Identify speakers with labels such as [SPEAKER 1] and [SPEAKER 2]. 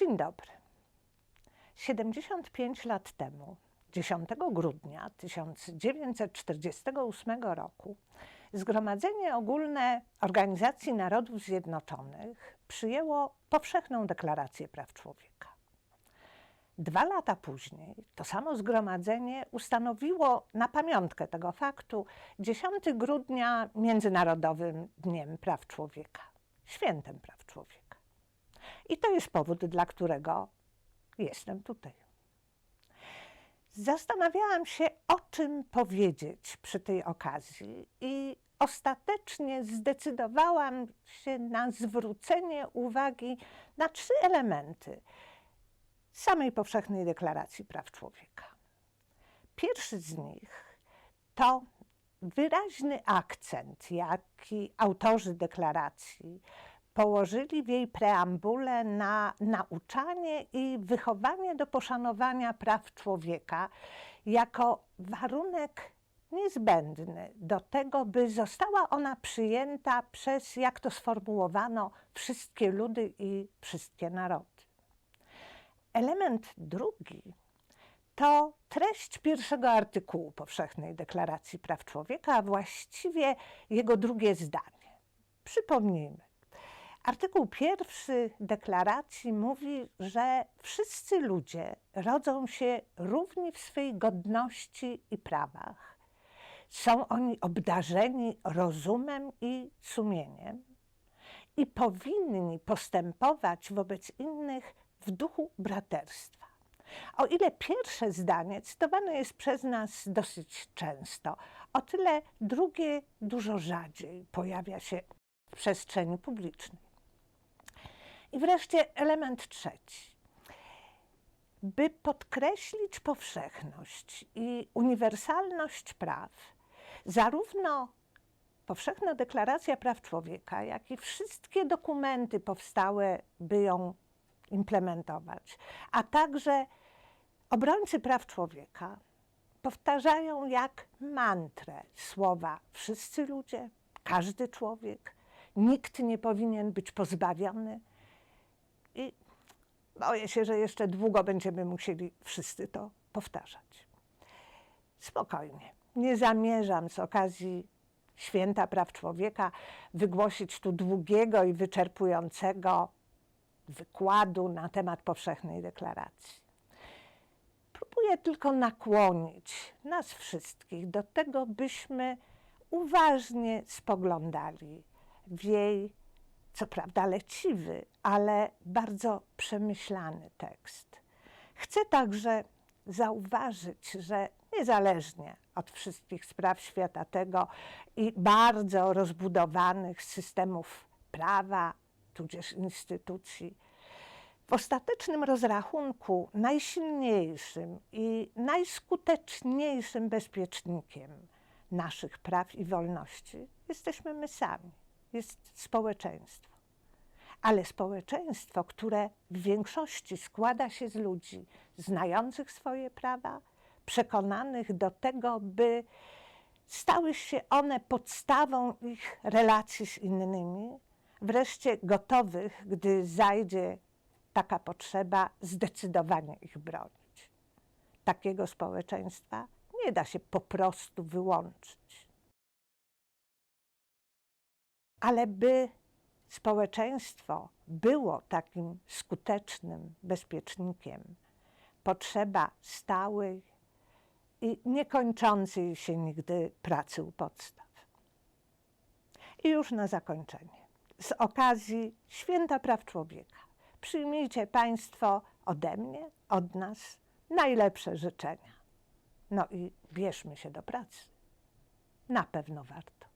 [SPEAKER 1] Dzień dobry. 75 lat temu, 10 grudnia 1948 roku, Zgromadzenie Ogólne Organizacji Narodów Zjednoczonych przyjęło powszechną deklarację praw człowieka. Dwa lata później to samo zgromadzenie ustanowiło na pamiątkę tego faktu 10 grudnia Międzynarodowym Dniem Praw Człowieka, świętem praw człowieka. I to jest powód, dla którego jestem tutaj. Zastanawiałam się, o czym powiedzieć przy tej okazji, i ostatecznie zdecydowałam się na zwrócenie uwagi na trzy elementy samej powszechnej deklaracji praw człowieka. Pierwszy z nich to wyraźny akcent, jaki autorzy deklaracji położyli w jej preambule na nauczanie i wychowanie do poszanowania praw człowieka jako warunek niezbędny do tego, by została ona przyjęta przez, jak to sformułowano, wszystkie ludy i wszystkie narody. Element drugi to treść pierwszego artykułu Powszechnej Deklaracji Praw Człowieka, a właściwie jego drugie zdanie. Przypomnijmy. Artykuł pierwszy deklaracji mówi, że wszyscy ludzie rodzą się równi w swej godności i prawach. Są oni obdarzeni rozumem i sumieniem i powinni postępować wobec innych w duchu braterstwa. O ile pierwsze zdanie cytowane jest przez nas dosyć często, o tyle drugie dużo rzadziej pojawia się w przestrzeni publicznej. I wreszcie element trzeci. By podkreślić powszechność i uniwersalność praw, zarówno Powszechna Deklaracja Praw Człowieka, jak i wszystkie dokumenty powstałe, by ją implementować, a także obrońcy praw człowieka powtarzają jak mantrę słowa wszyscy ludzie, każdy człowiek, nikt nie powinien być pozbawiony boję się, że jeszcze długo będziemy musieli wszyscy to powtarzać. Spokojnie. Nie zamierzam z okazji Święta Praw Człowieka wygłosić tu długiego i wyczerpującego wykładu na temat powszechnej deklaracji. Próbuję tylko nakłonić nas wszystkich do tego, byśmy uważnie spoglądali w jej co prawda leciwy, ale bardzo przemyślany tekst. Chcę także zauważyć, że niezależnie od wszystkich spraw świata tego i bardzo rozbudowanych systemów prawa, tudzież instytucji, w ostatecznym rozrachunku najsilniejszym i najskuteczniejszym bezpiecznikiem naszych praw i wolności jesteśmy my sami jest społeczeństwo. Ale społeczeństwo, które w większości składa się z ludzi znających swoje prawa, przekonanych do tego, by stały się one podstawą ich relacji z innymi, wreszcie gotowych, gdy zajdzie taka potrzeba, zdecydowanie ich bronić. Takiego społeczeństwa nie da się po prostu wyłączyć ale by społeczeństwo było takim skutecznym bezpiecznikiem, potrzeba stałej i niekończącej się nigdy pracy u podstaw. I już na zakończenie. Z okazji Święta Praw Człowieka przyjmijcie Państwo ode mnie, od nas najlepsze życzenia. No i bierzmy się do pracy. Na pewno warto.